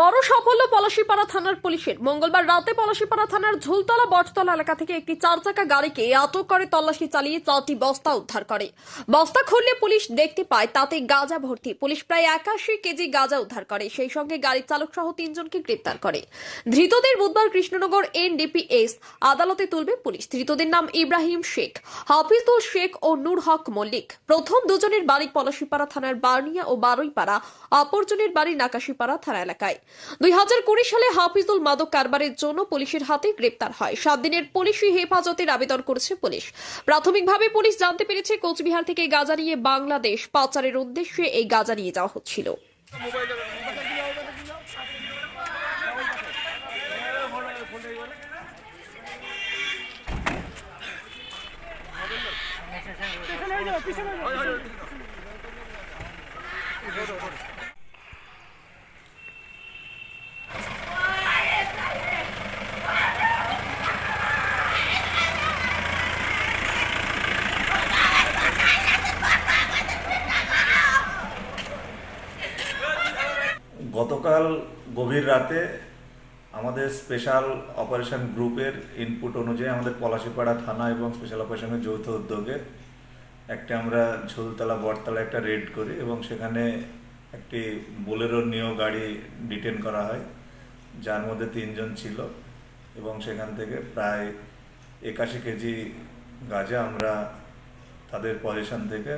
বড় সাফল্য পলাশীপাড়া থানার পুলিশের। মঙ্গলবার রাতে পলাশীপাড়া থানার ঝুলতলা, বটতলা এলাকা থেকে একটি চার চাকা গাড়িকে আটক করে তল্লাশি চালিয়ে চারটি বস্তা উদ্ধার করে। বস্তা খুললে পুলিশ দেখতে পায়, তাতে গাঁজা ভর্তি। পুলিশ প্রায় একাশি কেজি গাঁজা উদ্ধার করে, সেই সঙ্গে গাড়ির চালক সহ তিনজনকে গ্রেপ্তার করে। ধৃতদের বুধবার কৃষ্ণনগর এনডিপিএস আদালতে তুলবে পুলিশ। ধৃতদের নাম ইব্রাহিম শেখ, হাফিজুল শেখ ও নূর হক মল্লিক। প্রথম দুজনের বাড়ি পলাশীপাড়া থানার বার্নিয়া ও বারুইপাড়া, অপরজনের বাড়ি নাকাশিপাড়া থানা এলাকায়। দুই হাজার কুড়ি সালে হাফিজুল মাদক কারবারের জন্য পুলিশের হাতে গ্রেপ্তার হয়। সাত দিনের পুলিশি হেফাজতের আবেদন করেছে পুলিশ। প্রাথমিকভাবে পুলিশ জানতে পেরেছে কোচবিহার থেকে গাজা নিয়ে বাংলাদেশ পাচারের উদ্দেশ্যে এই গাজা নিয়ে যাওয়া হচ্ছিল। গতকাল গভীর রাতে আমাদের স্পেশাল অপারেশন গ্রুপের ইনপুট অনুযায়ী আমাদের পলাশিপাড়া থানা এবং স্পেশাল অপারেশনের যৌথ উদ্যোগে একটা আমরা ঝুলতলা, বটতলা একটা রেড করি এবং সেখানে একটি বোলেরো নিয়েও গাড়ি ডিটেন করা হয়। যার মধ্যে তিনজন ছিল এবং সেখান থেকে প্রায় একাশি কেজি গাঁজা আমরা তাদের পজিশন থেকে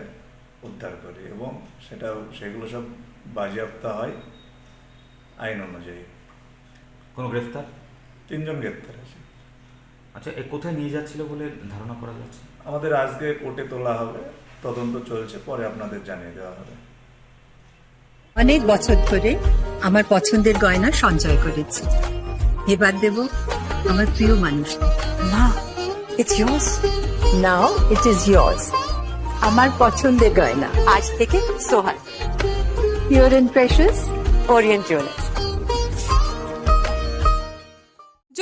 উদ্ধার করি এবং সেটা সেগুলো সব বাজেয়াপ্ত হয়। আইন অনুযায়ী কোনো গ্রেফতার? তিনজন গ্রেপ্তার আছে আচ্ছা এ কোথায় নিয়ে যাচ্ছিল বলে ধারণা করা যাচ্ছে? আমাদের আজকে কোর্টে তোলা হবে তদন্ত চলছে পরে আপনাদের জানিয়ে দেওয়া হবে। অনেক বছর ধরে আমার পছন্দের গয়না সঞ্চয় করেছি। এবার দেব আমার প্রিয় মানুষ। মা it's yours. Now it is yours আমার পছন্দের গয়না আজ থেকে Sohan pure and precious Orient Jewellers